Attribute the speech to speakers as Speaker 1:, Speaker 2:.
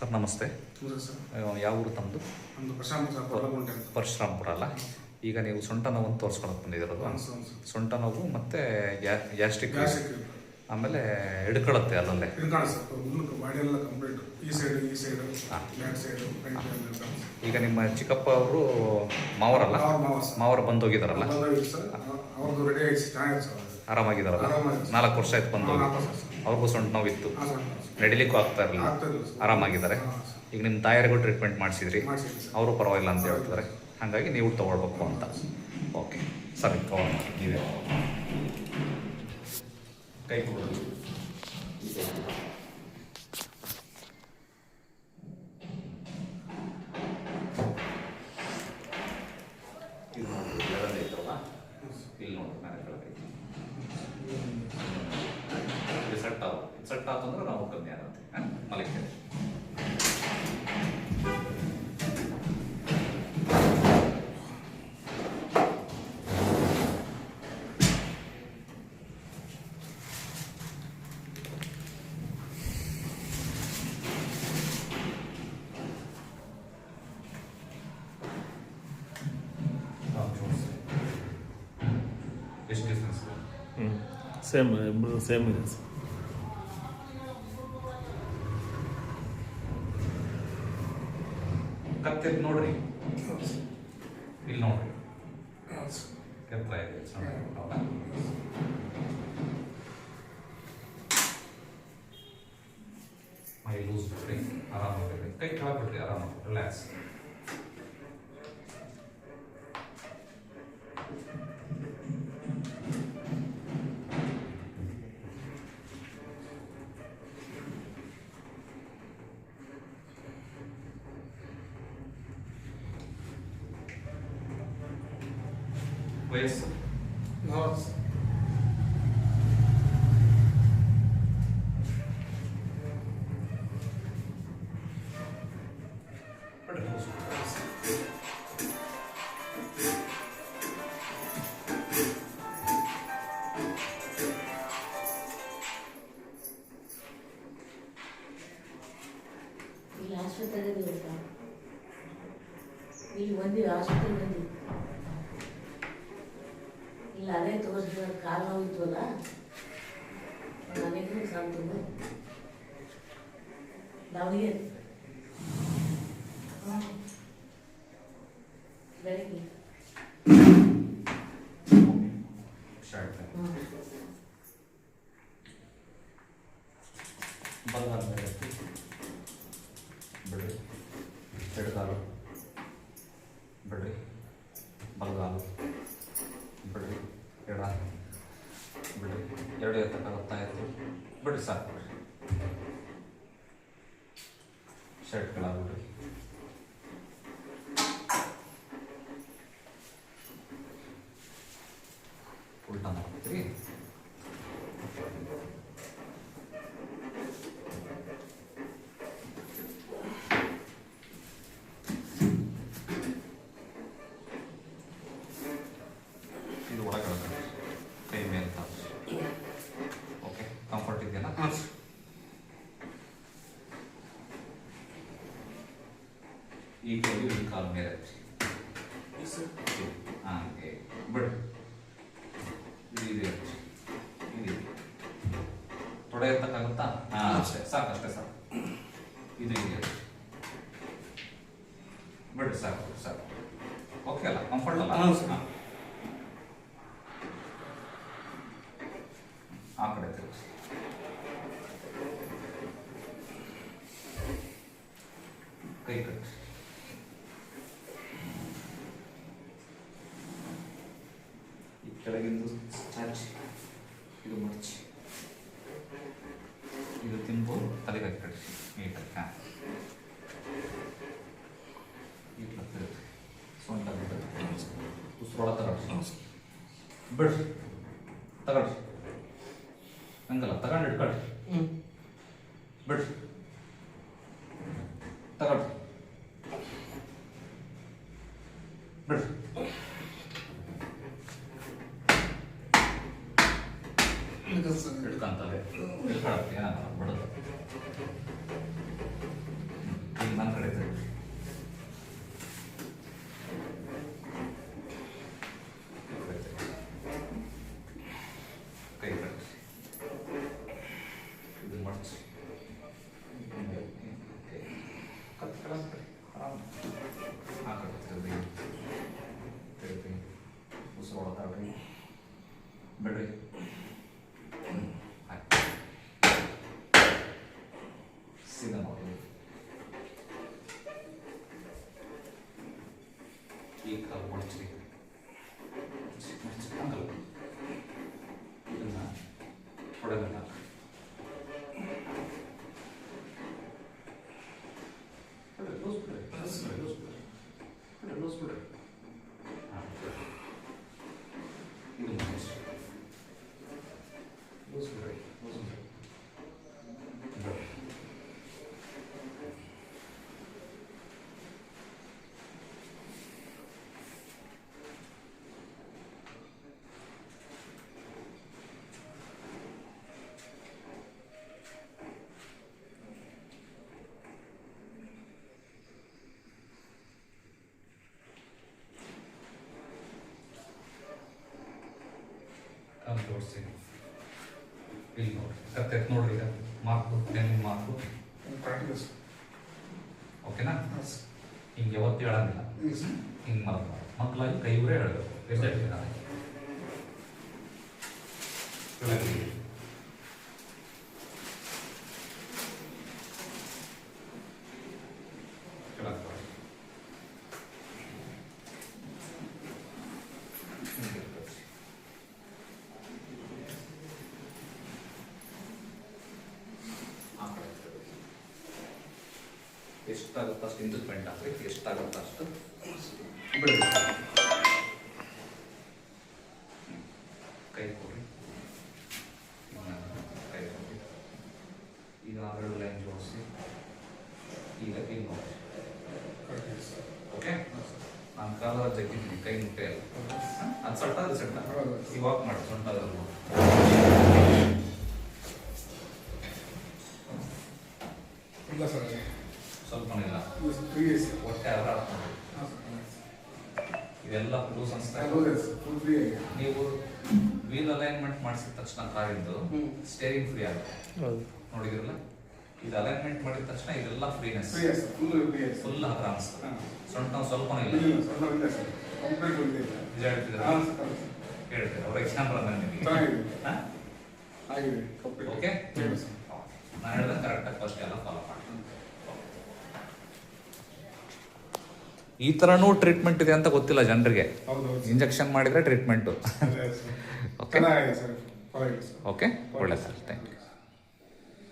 Speaker 1: Sir ನಮಸ್ತೆ. ಯಾವ ಊರು ತಮ್ಮದು ಪರಶುರಾಮಪುರ ಅಲ್ಲ? ಈಗ ನೀವು ಸೊಂಟ ನೋವನ್ನು ತೋರಿಸ್ಕೊಳಕ್ಕೆ ಬಂದಿರೋದು. ಸೊಂಟ ನೋವು ಮತ್ತು ಗ್ಯಾಸ್ಟ್ರಿಕ್ ಆಮೇಲೆ ಹಿಡ್ಕೊಳತ್ತೆ ಅಲ್ಲಲ್ಲೇ? ಈಗ ನಿಮ್ಮ ಚಿಕ್ಕಪ್ಪ ಅವರು ಮಾವರಲ್ಲ? ಮಾವರು
Speaker 2: ಸರ್. ಅದು.
Speaker 1: ಆರಾಮಾಗಿದಾರಲ್ಲ? ನಾಲ್ಕು ವರ್ಷ ಆಯ್ತು ಬಂದೋಗಿ. ಅವ್ರಿಗೂ ಸೊಂಟ ನೋವಿತ್ತು. ನಡಿಲಿಕ್ಕೂ ಆಗ್ತಾ ಇರಲಿಲ್ಲ. ಆರಾಮಾಗಿದ್ದಾರೆ. ಈಗ ನಿಮ್ಮ ತಾಯರಿಗೂ ಟ್ರೀಟ್ಮೆಂಟ್ ಮಾಡಿಸಿದ್ರಿ. ಅವರು ಪರವಾಗಿಲ್ಲ ಅಂತ ಹೇಳ್ತಾರೆ. ಹಾಗಾಗಿ ನೀವು ತೊಗೊಳ್ಬೇಕು ಅಂತ. ಓಕೆ. ಸರಿ ತಗೊಳ್ಳಿ ನೀವೇ. ಕೈ ಕೊಡೋದು
Speaker 3: ಸೇಮ್ ಸೇಮ್ ಇದೆ ಸರ್
Speaker 1: ನೋಡ್ರಿ. ಇಲ್ಲಿ ನೋಡ್ರಿ.
Speaker 2: ಹಾಂ ಸರ್.
Speaker 1: ಕೆತ್ತ ಇದೆ ಮೈ ಲೂಸ್ ಬಿಟ್ರಿ ಆರಾಮಾಗಿರಿ ಕೈ ಕೆಳಗೆ ಆರಾಮಾಗಿ ರಿಲ್ಯಾಕ್ಸ್ ವಯಸ್ಸು
Speaker 2: ಹೌದು ಸರ್.
Speaker 1: ಬಿಡ್ರಿ ಲೂಸ್
Speaker 4: ಇಲ್ಲಿ ಆಸ್ಪತ್ರೆಗೆ ಬೇಕಾ ಇಲ್ಲಿ ಅದೇ ತೋರಿಸಿದ ಕಾಲು ನೋವಿತ್ತಲ್ಲ ನನಗೆ ಸಾಂತು ದಾವಣಗೆರೆ ಹ್ಮ್. ಬೆಳಗ್ಗೆ.
Speaker 1: ಬಿಡ್ರಿ ಸಾಕು ಬಿಡ್ರಿ ಶರ್ಟ್ ಕೆಳಗ್ಬಿಡ್ರಿ ಉಲ್ಟಾ ಮಾಡ್ತೀರಿ ಇದು ಒಳಗಡೆ ಕೈ ಮೇಲೆ ತಾವು ಓಕೆ ಕಂಫರ್ಟ್ ಇದೆಯಲ್ಲ
Speaker 2: ಹಾಂ ಸರ್.
Speaker 1: ಈ ಕೈ ಈ ಕಾಲು ಮೇಲೆ ಹಚ್ಚಿ
Speaker 2: ಈ ಸರ್.
Speaker 1: ಹಾಂ ಬಿಡು. ಎತ್ತಕ್ಕಾಗುತ್ತಾ ಹಾಂ ಅಷ್ಟೇ. ಸಾಕಷ್ಟೇ ಸಾಕು ಇದು ಇದೆ ಹಚ್ಚಿ ಬಿಡ್ರಿ ಸಾಕು ಸಾಕು ಓಕೆ ಅಲ್ಲ ಕಂಫರ್ಟ್ ಅಲ್ಲ
Speaker 2: ಹಾಂ, ಸರ್.
Speaker 1: ಹಾಂ. ಆ ಕಡೆ ತಿರುಗಿಸಿ ಕೈ ಕಟ್ಟಿ ಈ ಕೆಳಗಿಂದು ಚಾಚಿ ಇದು ಮಡಚಿ ಇದು ತಿಂಬು ತಲೆಗೆ ಕಟ್ಟಿಸಿ ನೀಟಾಗಿ ಹಾಂ. ಈ ಕಡೆ ಸೊಂಟ ಬಿಡ್ರಿ ಉಸಿರೊಳ ತಗೊಳ್ರಿ ಬಿಡ್ರಿ ತಗೊಳ್ರಿ ಹಂಗಲ್ಲ ತಗೊಂಡು ಇಟ್ಕೊಳ್ರಿ. ಬಿಡ್ರಿ. ತಗೊಳ್ರಿ ಬಿಡ್ರಿ.
Speaker 2: ಹಿಡ್ಕೊಂತಾರೆ ಹಿಡ್ಕೊಳಕ್ಕೆ
Speaker 1: ಬಿಡೋದು ಈಗ ನನ್ನ ಕಡೆ ಕೈ ಕಟ್ಟಿ ಇದು ಮಡಚಿ ಕತ್ ಕಳಿಸ್ಬಿಡಿ ಆರಾಮ ಆ ಕಡೆ ತಿರುಗಿ ತಿರುಗಿ ಬಿಡ್ರಿ ಹೊಡೆದಲ್ಲ ಲೂಸ್ ಬಿಡ್ರಿ ಲೂಸ್ ಬಿಡ್ರಿ ಲೂಸ್ ಬಿಡ್ರಿ ಬಿಡ್ರಿ ಲೂಸ್ ಬಿಡ್ರಿ ಹಾಂ ಇದು ಮಡಚ್ರಿ ಲೂಸ್ ಬಿಡ್ರಿ ಲೂಸ್ ಬಿಡ್ರಿ ಬಿಡ್ರಿ ಕಾಲು ತೋರಿಸಿ ಇಲ್ಲಿ ನೋಡಿ ಕತ್ತೆ ನೋಡ್ರಿ ಈಗ ಮಾರ್ಕು ಟೆನ್ ಮಾರ್ಕು ಓಕೆನಾ ಹಿಂಗೆ ಯಾವತ್ತು ಹೇಳಂಗಿಲ್ಲ ಹಿಂಗೆ ಮಲಗ ಮಕ್ಕಳಾಗಿ ಕೈ ಊರೇ ಹೇಳಬೇಕು ಎಷ್ಟು ಹೇಳ್ತೀನಿ ನಾನು ಕೆಳಗೆ. ಕೆಳಗೆ ಬಾ. ಹಿಂಗೆ ತೋರ್ಸಿ. ಆ ಕಡೆ ತೋರ್ಸಿ. ಎಷ್ಟಾಗುತ್ತೋ ಅಷ್ಟು ಹಿಂದಕ್ಕೆ ಬೆಂಡ್ ಎಷ್ಟಾಗುತ್ತೆ ಅಷ್ಟು ಬಿಡಿ ಕೈ ಕೊಡಿ ಕೈ ಕೊಡಿ ಈಗ ಎರಡು ಲೈನ್ ಜೋಡಿಸಿ. ಈಗ ಕೈ ನೋಡಿ ಓಕೆ ನಾನು ಕಾಲ ಜಗ್ಗಿದ್ದೀನಿ ಕೈ ಮುಟ್ಟೆ ಅದು ಸೊಟ್ಟ ಅದು ಸೊಟ್ಟ
Speaker 2: ಹೌದು.
Speaker 1: ವಾಕ್ ಮಾಡಿ ಸೊಂಟ ಅದ್ರಲ್ಲಿ
Speaker 2: ಇಲ್ಲ ಸರ್
Speaker 1: ಸ್ವಲ್ಪ ಹೊಟ್ಟೆ ಅದ್ರ ಇದೆಲ್ಲ ಲೂಸ್ ಅನ್ಸ್ತಾ ನೀವು ವೀಲ್ ಅಲೈನ್ಮೆಂಟ್ ಮಾಡಿಸಿದ ತಕ್ಷಣ ಕಾರಿಂದು. ಸ್ಟೇರಿಂಗ್ ಫ್ರೀ ಆಗುತ್ತೆ. ನೋಡಿದ್ರಲ್ಲ? ಇದು ಅಲೈನ್ಮೆಂಟ್ ಮಾಡಿದ ತಕ್ಷಣ ಇದೆಲ್ಲ ಫ್ರೀನೆಸ್
Speaker 2: ಫುಲ್ ಫ್ರೀ
Speaker 1: ಫುಲ್ ಹತ್ರ ಅನಿಸ್ತದೆ ಸೊಂಟ ನಾವು
Speaker 2: ಸ್ವಲ್ಪ
Speaker 1: ನಿಜ ಹೇಳ್ತಿದ್ರೆ. ಹೇಳ್ತೀರ ಅವ್ರ ಎಕ್ಸಾಂಪಲ್ ನಿಮಗೆ. ಓಕೆ ನಾನು ಹೇಳ್ದಂಗೆ ಕರೆಕ್ಟಾಗಿ ಫಸ್ಟ್ ಎಲ್ಲ ಫಾಲೋ ಮಾಡಿ ಈ ಥರನೂ ಟ್ರೀಟ್ಮೆಂಟ್ ಇದೆ ಅಂತ ಗೊತ್ತಿಲ್ಲ ಜನರಿಗೆ. ಇಂಜೆಕ್ಷನ್ ಮಾಡಿದ್ರೆ ಟ್ರೀಟ್ಮೆಂಟು ಓಕೆ ಓಕೆ ಒಳ್ಳೆ ಸರ್. Thank you